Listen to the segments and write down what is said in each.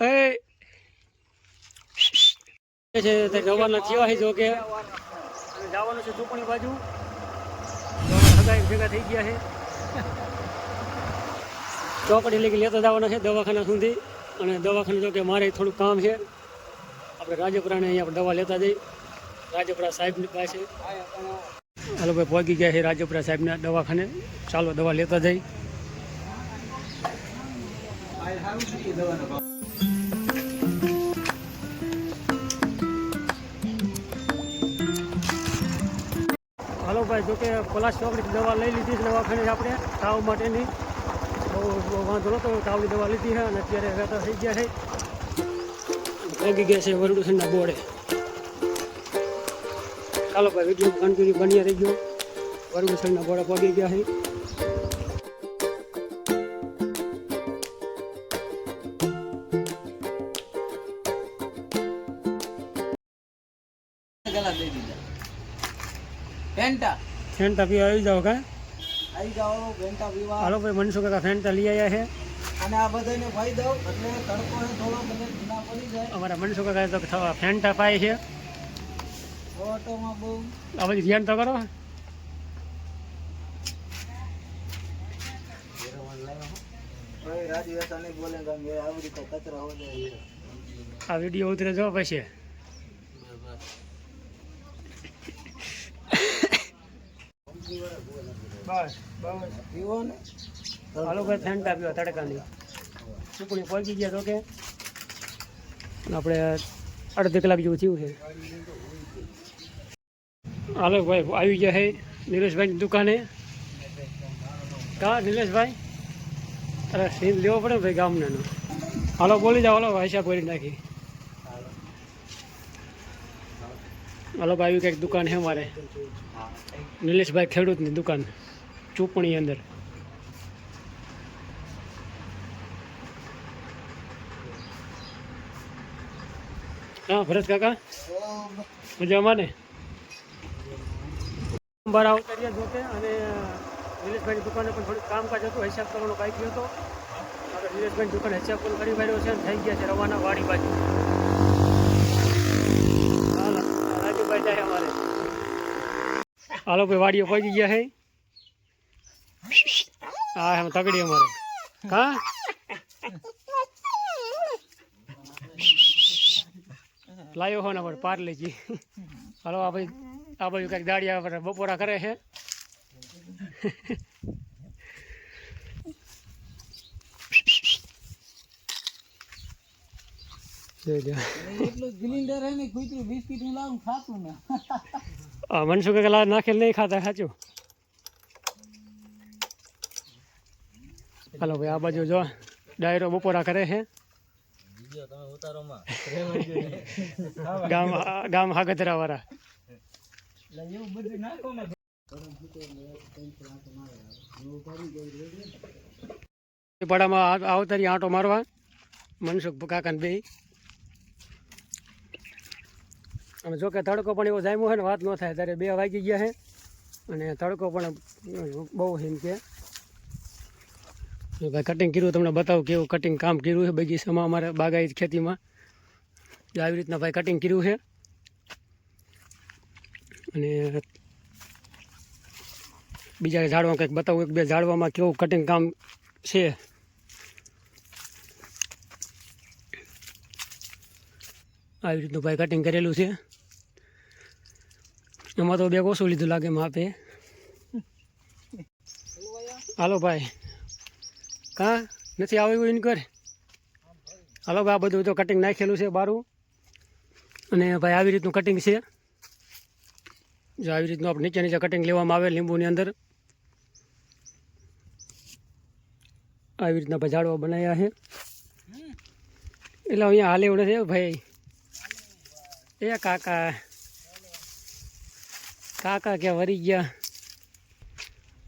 એ. છે તે રવાના થયા છે જો જવાનું છે ચૂંટણી બાજુ. સગાઈ ભેગા થઈ ગયા છે. ચોપડી લઈ લેતા જવાના છે દવાખાના સુધી. અને દવાખાને જોકે મારે થોડું કામ છે. આપણે રાજપુરાને અહીંયા આપણે દવા લેતા જઈ. રાજપુરા સાહેબની પાસે. હાલો ભાઈ પહોંચી ગયા છે રાજપુરા સાહેબના દવાખાને. ચાલો દવા લેતા જઈ. હાલો ભાઈ, જોકે પલાસ ચોકડી દવા લઈ લીધી છે ખાણી આપણે, તાવ માટેની. બહુ વાંધો નહોતો, તાવની દવા લીધી છે અને અત્યારે વેતા થઈ ગયા છે. લાગી ગયા છે વરુડુસનના બોર્ડે ચાલો ભાઈ વીડિયો કન્ટિન્યુ બની રહી ગયો વરુડુસનના બોર્ડે પગી ગયા છે. કલાક દઈ દીધા. ફેન્ટા. ફેન્ટા પીવા આવી જાઓ કા? આવી જાઓ ફેન્ટા પીવા. હાલો ભાઈ મનસુખ કાકા ફેન્ટા લઈ આવ્યા છે. અને આ બધાને ભાઈ દઉં એટલે તડકો ને થોડો બધે ધીમા પડી જાય. અમારા મનસુખ કાકા તો ફેન્ટા પાય છે. ઓટોમાં બહુ. આ ધ્યાન તો કરો. આ વીડિયો ઉતરે જો પછી. બસ બસ. પીવો ને. હાલો ભાઈ ફેન્ટા પીવા તડકાની. પહોંચી ગયા તો કે? આપણે અડધી કલાક જેવું થયું છે. હાલો ભાઈ આવી ગયા છે નિલેશભાઈની દુકાને. કા નિલેશભાઈ? અરે સીન લેવો પડે ભાઈ ગામને હાલો બોલી જાઓ હાલો ભાઈ સાહેબ કરી નાખી. હાલો ભાઈ કંઈક દુકાન છે મારે નિલેશભાઈ ખેડૂતની દુકાન, ચૂંટણી અંદર. હા, ભરત કાકા? મજામાં ને? બાર આવતા જોકે અને નિલેશભાઈની દુકાને પણ થોડું કામકાજ હતું, હિસાબ કરવાનો કાંઈ હતો આપણે નિલેશભાઈની દુકાન હિસાબ પણ કરી વાળ્યો છે થઈ ગયા છે, રવાના વાડી બાજુ હાલો રાજુભાઈ જાય અમારે હાલો ભાઈ વાડીઓ પહોંચી ગયા હે. હા એમ તગડી અમારે. હા? લાવ્યો હો ને પાર લેજી હાલો, આ ભાઈ આ બાજુ કંઈક દાડિયા પર બપોરા કરે છે એટલું સિલિન્ડર હે ને, કૂતરું બિસ્કિટ હું લાવું, ખાતું ને. મનસુખ કલા નાખેલ નહીં ખાતા સાચું? હાલો ભાઈ, આ બાજુ જો, ડાયરો બપોરા કરે છે ગામ ગામ હાગતરા વાળા પાડામાં આવતારી આંટો મારવા. મનસુખ કાકાને બે અને જો કે તડકો પણ એવો જામ્યો હોય ને, વાત ન થાય ત્યારે બે વાગી ગયા છે અને તડકો પણ બહુ હિમ કે. ભાઈ કટિંગ કર્યું, તમને બતાવું કેવું કટિંગ કામ કર્યું છે? બગીચામાં અમારે બાગાયત ખેતીમાં. આવી રીતના ભાઈ કટિંગ કર્યું છે. અને બીજા ઝાડવા કંઈક બતાવું, એક બે ઝાડવામાં કેવું કટિંગ કામ છે. આવી રીતનું ભાઈ કટિંગ કરેલું છે. એમાં તો બે ઓછું લીધું લાગે માપે. હાલો ભાઈ. કા? નથી આવ્યું એને કર હાલો ભાઈ, આ બધું તો કટિંગ નાખેલું છે બારું. અને ભાઈ આવી રીતનું કટિંગ છે. જો આવી રીતનું આપણે નીચે નીચે કટિંગ લેવામાં આવે લીંબુની અંદર. આવી રીતના ભાઈ ઝાડવા બનાવ્યા છે. એટલે અહીંયા હાલે એવું નથી ભાઈ. એ કાકા. કાકા ક્યાં વરી ગયા.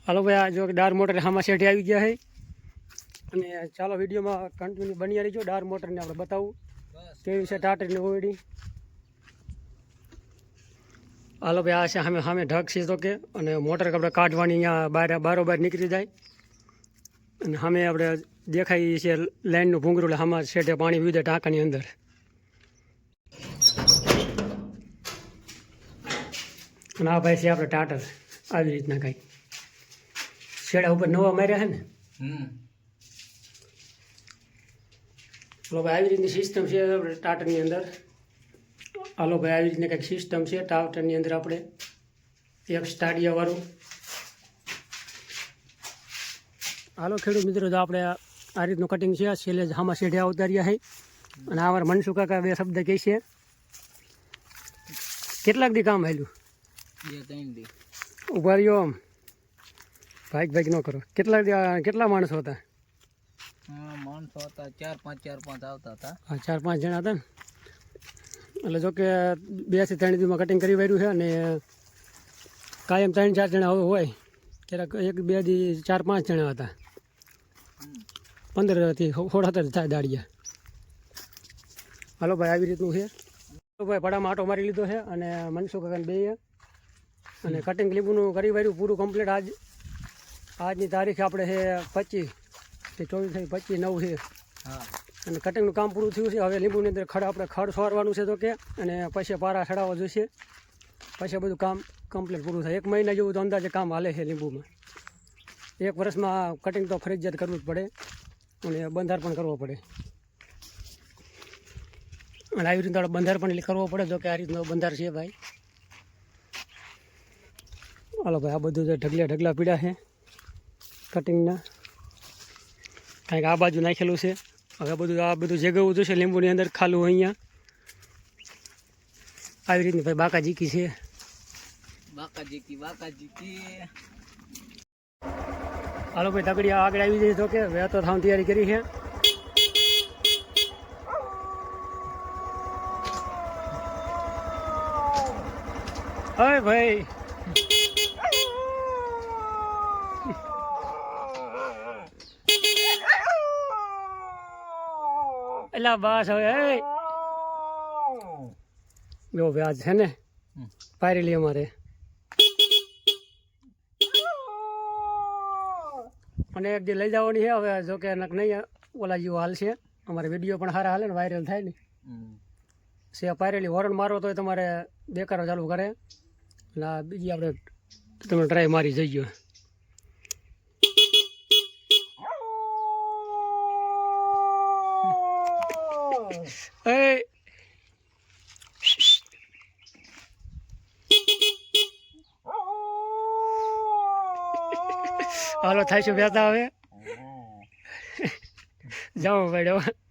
હાલો ભાઈ, આ જો ડાર મોટર હામાં શેઠી આવી ગયા છે અને ચાલો વિડીયોમાં કન્ટિન્યુ બની રહીજો. ડાર મોટરને આપણે બતાવું. કેવી છે ટાટરની ઓયડી. હાલો ભાઈ, આ છે સામે સામે ઢગ છે તો કે. અને મોટર આપણે કાઢવાની અહીંયા બહાર બારોબાર નીકળી જાય. અને સામે આપણે દેખાય છે લાઇનનું ભૂંગરું, એટલે આમાં શેઠે પાણી વીધે ટાંકાની અંદર. અને આ ભાઈ છે આપણે ટાટર. આવી રીતના કંઈક શેડા ઉપર નવા માર્યા છે ને? હમ. ચલો ભાઈ આવી રીતની સિસ્ટમ છે આપણે ટાટરની અંદર. હાલો ભાઈ આવી રીતની કંઈક સિસ્ટમ છે ટાટરની અંદર આપણે. એક સ્ટાડિયાવાળું. હાલો ખેડૂત મિત્રો તો આપણે આ રીતનું કટિંગ છે છેલ્લે આમાં શેઢે અવતાર્યા છે. અને આ અમારા મનસુખ કાકા બે શબ્દ કહે છે. કેટલાક દી કામ દી ઊભા રહ્યો આમ. ભાઈક ભાઈક ન કરો. કેટલા કેટલા માણસો હતા? માણસો હતા ચાર પાંચ ચાર પાંચ આવતા હતા. હા ચાર પાંચ જણા હતા ને? એટલે જો કે બેથી ત્રણ દીમાં કટિંગ કરી વાર્યું છે અને કાયમ ત્રણ ચાર જણા હોય. ક્યારેક એક બે દી ચાર પાંચ જણા હતા. પંદરથી સોળ સત્તર થાય દાડિયા. હાલો ભાઈ આવી રીતનું છે. ભાઈ પડામાં આટો મારી લીધો છે અને મનસુખ કાકાને બે અને કટિંગ લીંબુનું કરી વાર્યું પૂરું કમ્પ્લીટ આજ. આજની તારીખે આપણે છે પચીસ કે ચોવીસ થઈ પચીસ નવ છે. હા. અને કટિંગનું કામ પૂરું થયું છે. હવે લીંબુની અંદર ખડ આપણે ખડ સોરવાનું છે તો કે અને પછી પારા ચડાવવા જોઈશે. પછી બધું કામ કમ્પ્લીટ પૂરું થાય. એક મહિના જેવું તો અંદાજે કામ હાલે છે લીંબુમાં. એક વર્ષમાં કટિંગ તો ફરજિયાત કરવું જ પડે અને બંધાર પણ કરવો પડે. અને આવી રીતનો બંધાર પણ કરવો પડે જો કે આ રીતનો બંધાર છે ભાઈ. હાલો ભાઈ આ બધું જે ઢગલા ઢગલા પીડા છે કટિંગના કાંઈક આ બાજુ નાખેલું છે. હવે બધું આ બધું જગવું જોશે લીંબુની અંદર ખાલું અહીંયા. આવી રીતની ભાઈ બાકા જીકી છે. બાકા જીકી બાકા જીકી હાલો ભાઈ તકડી આગળ આવી જઈ તો કે હવે તો થવાની તૈયારી કરી છે. હવે ભાઈ. એલા બસ હવે જો વ્યાજ છે ને પારી પાયરેલી અમારે. અને એક જે લઈ જવાની છે હવે જો કે નક નહીં ઓલા જેવો હાલ છે. અમારે વીડિયો પણ સારા હાલે ને વાયરલ થાય ને. સે પાયરેલી હોર્ન મારો તો તમારે બેકારો ચાલુ કરે. એટલે બીજી આપણે તમે ટ્રાય મારી જઈ ગયો. એ હાલો થાય છે બેતા હવે જાઓ ભાઈ